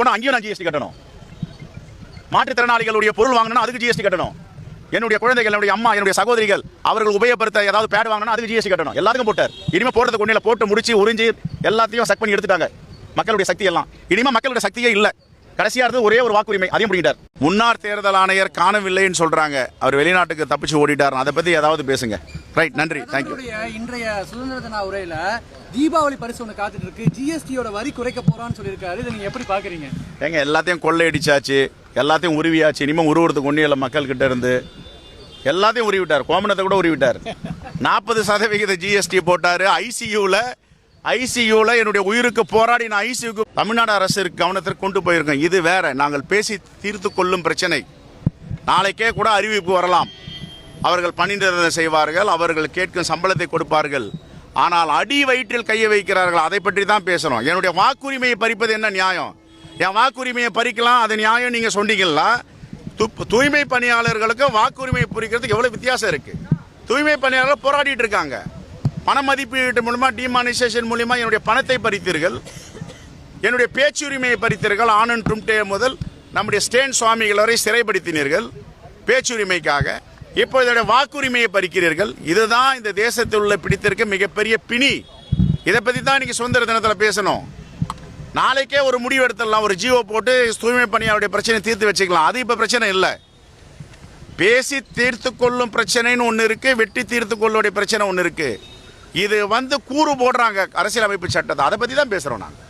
போனால் அங்கேயும் நான் ஜிஎஸ்டி கட்டணும். மாற்றுத்திறனாளிகளுடைய பொருள் வாங்கணும்னா அதுக்கு ஜிஎஸ்டி கட்டணும். என்னுடைய குழந்தைகள் என்னுடைய அம்மா என்னுடைய சகோதரிகள் அவர்கள் உபயோகப்படுத்த ஏதாவது பேட் வாங்கணும்னா அதுக்கு ஜிஎஸ்டி கட்டணும். எல்லாத்துக்கும் போட்டார். இனிமேல் போடுறதுக்கு ஒன்றில் போட்டு முடிச்சு உறிஞ்சி எல்லாத்தையும் செக் பண்ணி எடுத்துட்டாங்க. மக்களுடைய சக்தி எல்லாம் மக்களுடைய சக்தியே இல்லை. கடைசியா இருந்தது ஒரே ஒரு வாக்குரிமை அதையும் முடிக்கிட்டார் முன்னாள் தேர்தல் ஆணையர் காணவில்லைன்னு சொல்றாங்க. அவர் வெளிநாட்டுக்கு தப்பிச்சு ஓடிட்டார் அதை பத்தி ஏதாவது பேசுங்க. ரைட் நன்றி. தேங்க்யூ இன்றைய சுதந்திர தின உரையில தீபாவளி பரிசு ஒன்று காத்துட்டு இருக்கு. ஜிஎஸ்டியோட வரி குறைக்க போறான்னு சொல்லியிருக்காரு. இதை நீங்க எப்படி பாக்குறீங்க? ஏங்க எல்லாத்தையும் கொள்ளையடிச்சாச்சு. எல்லாத்தையும் உருவியாச்சு. இனிமேல் உருவுறதுக்கு ஒன்றும் இல்லை மக்கள் கிட்ட இருந்து. எல்லாத்தையும் உருவிட்டார். கோமணத்தை கூட உருவிட்டார். நாற்பது சதவிகித ஜிஎஸ்டி போட்டார். ஐசியூவில் ஐசியூவில் என்னுடைய உயிருக்கு போராடி நான் ஐசியூக்கு தமிழ்நாடு அரசு கவனத்திற்கு கொண்டு போயிருக்கேன். இது வேற. நாங்கள் பேசி தீர்த்து கொள்ளும் பிரச்சனை. நாளைக்கே கூட அறிவிப்பு வரலாம். அவர்கள் பணிநிறத்தை செய்வார்கள். அவர்கள் கேட்கும் சம்பளத்தை கொடுப்பார்கள். ஆனால் அடி வயிற்றில் கையை வைக்கிறார்கள். அதை பற்றி தான் பேசுகிறோம் என்னுடைய வாக்குரிமையை பறிப்பது என்ன நியாயம்? என் வாக்குரிமையை பறிக்கலாம். அது நியாயம் நீங்கள் சொன்னீங்களா து- தூய்மை பணியாளர்களுக்கு வாக்குரிமை பறிக்கிறதுக்கு எவ்வளோ வித்தியாசம் இருக்குது தூய்மை பணியாளர்கள் போராடிட்டு இருக்காங்க. பண மதிப்பீட்டு மூலமா டிமானிசேஷன் மூலியமா என்னுடைய பணத்தை பறித்தீர்கள். என்னுடைய பேச்சுரிமையை பறித்தீர்கள். ஆனந்த் டும்டே முதல் நம்முடைய ஸ்டேன் சுவாமிகள் வரை சிறைப்படுத்தினீர்கள் பேச்சுரிமைக்காக. இப்போ இதோட வாக்குரிமையை பறிக்கிறீர்கள். இதுதான் இந்த தேசத்தில் உள்ள பிடித்திருக்க மிகப்பெரிய பிணி. இதை பற்றி தான் இன்னைக்கு சுதந்திர தினத்தில் பேசணும். நாளைக்கே ஒரு முடிவு எடுத்துடலாம். ஒரு ஜியோ போட்டு தூய்மை பணியாளருடைய பிரச்சனை தீர்த்து வச்சுக்கலாம். அது இப்போ பிரச்சனை இல்லை. பேசி தீர்த்து கொள்ளும் பிரச்சனைன்னு ஒன்று இருக்குது வெட்டி தீர்த்து கொள்ளுடைய பிரச்சனை ஒன்று இருக்குது இது வந்து கூறு போடுறாங்க அரசியலமைப்பு சட்டத்தை. அதை பற்றி தான் பேசுகிறோம் நாங்கள்